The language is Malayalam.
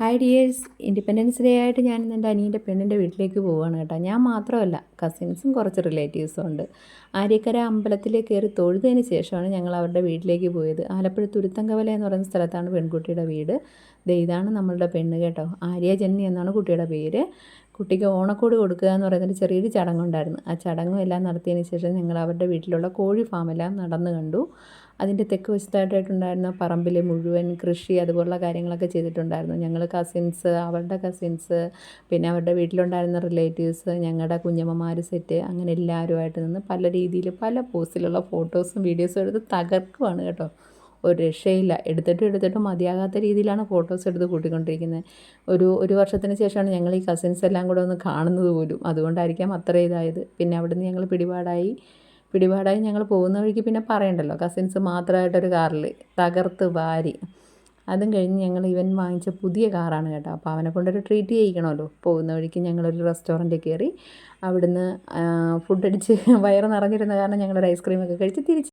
ഹായ് ഡിയേഴ്സ് ഇൻഡിപെൻഡൻസ് ഡേ ആയിട്ട് ഞാൻ എന്റെ അനിയന്റെ പെണ്ണിന്റെ വീട്ടിലേക്ക് പോവുകയാണ് കേട്ടോ. ഞാൻ മാത്രമല്ല കസിൻസും കുറച്ച് റിലേറ്റീവ്സും ഉണ്ട്. ആര്യക്കര അമ്പലത്തിൽ കയറി തൊഴുതതിന് ശേഷമാണ് ഞങ്ങൾ അവരുടെ വീട്ടിലേക്ക് പോയത്. ആലപ്പുഴ തുരുത്തങ്കവല എന്ന് പറയുന്ന സ്ഥലത്താണ് പെൺകുട്ടിയുടെ വീട്. ഇതാണ് നമ്മളുടെ പെണ്ണ് കേട്ടോ. ആര്യ ജന്നി എന്നാണ് കുട്ടിയുടെ പേര്. കുട്ടിക്ക് ഓണക്കോട് കൊടുക്കുക എന്ന് പറയുന്നൊരു ചെറിയൊരു ചടങ്ങുണ്ടായിരുന്നു. ആ ചടങ്ങും എല്ലാം നടത്തിയതിന് ശേഷം ഞങ്ങൾ അവരുടെ വീട്ടിലുള്ള കോഴി ഫാമെല്ലാം നടന്നു കണ്ടു. അതിന്റെ തെക്ക് വശത്തായിട്ടുണ്ടായിരുന്ന പറമ്പിൽ മുഴുവൻ കൃഷി അതുപോലുള്ള കാര്യങ്ങളൊക്കെ ചെയ്തിട്ടുണ്ടായിരുന്നു. ഞങ്ങൾ കസിൻസ് അവരുടെ കസിൻസ് പിന്നെ അവരുടെ വീട്ടിലുണ്ടായിരുന്ന റിലേറ്റീവ്സ് ഞങ്ങളുടെ കുഞ്ഞമ്മമാർ സെറ്റ് അങ്ങനെ എല്ലാവരുമായിട്ട് നിന്ന് പല രീതിയിൽ പല പോസിലുള്ള ഫോട്ടോസും വീഡിയോസും എടുത്ത് തകർക്കുവാണ് കേട്ടോ. ഒരു രക്ഷയില്ല. എടുത്തിട്ടും എടുത്തിട്ടും മതിയാകാത്ത രീതിയിലാണ് ഫോട്ടോസ് എടുത്ത് കൂട്ടിക്കൊണ്ടിരിക്കുന്നത്. ഒരു ഒരു വർഷത്തിന് ശേഷമാണ് ഞങ്ങൾ ഈ കസിൻസ് എല്ലാം കൂടെ ഒന്ന് കാണുന്നത് പോലും. അതുകൊണ്ടായിരിക്കാം അത്ര ഇതായത്. പിന്നെ അവിടുന്ന് ഞങ്ങൾ പിടിപാടായി. പിടിപാടായി ഞങ്ങൾ പോകുന്ന വഴിക്ക് പിന്നെ പറയണ്ടല്ലോ. കസിൻസ് മാത്രമായിട്ടൊരു കാറിൽ തകർത്ത് വാരി. അതും കഴിഞ്ഞ് ഞങ്ങൾ ഇവൻ വാങ്ങിച്ച പുതിയ കാറാണ് കേട്ടോ. അപ്പോൾ അവനെ കൊണ്ടൊരു ട്രീറ്റ് ചെയ്യിക്കണമല്ലോ. പോകുന്ന വഴിക്ക് ഞങ്ങളൊരു റെസ്റ്റോറന്റിൽ കയറി. അവിടുന്ന് ഫുഡ് അടിച്ച് വയറ് നിറഞ്ഞിരുന്ന കാരണം ഞങ്ങളൊരു ഐസ്ക്രീമൊക്കെ കഴിച്ച് തിരിച്ച്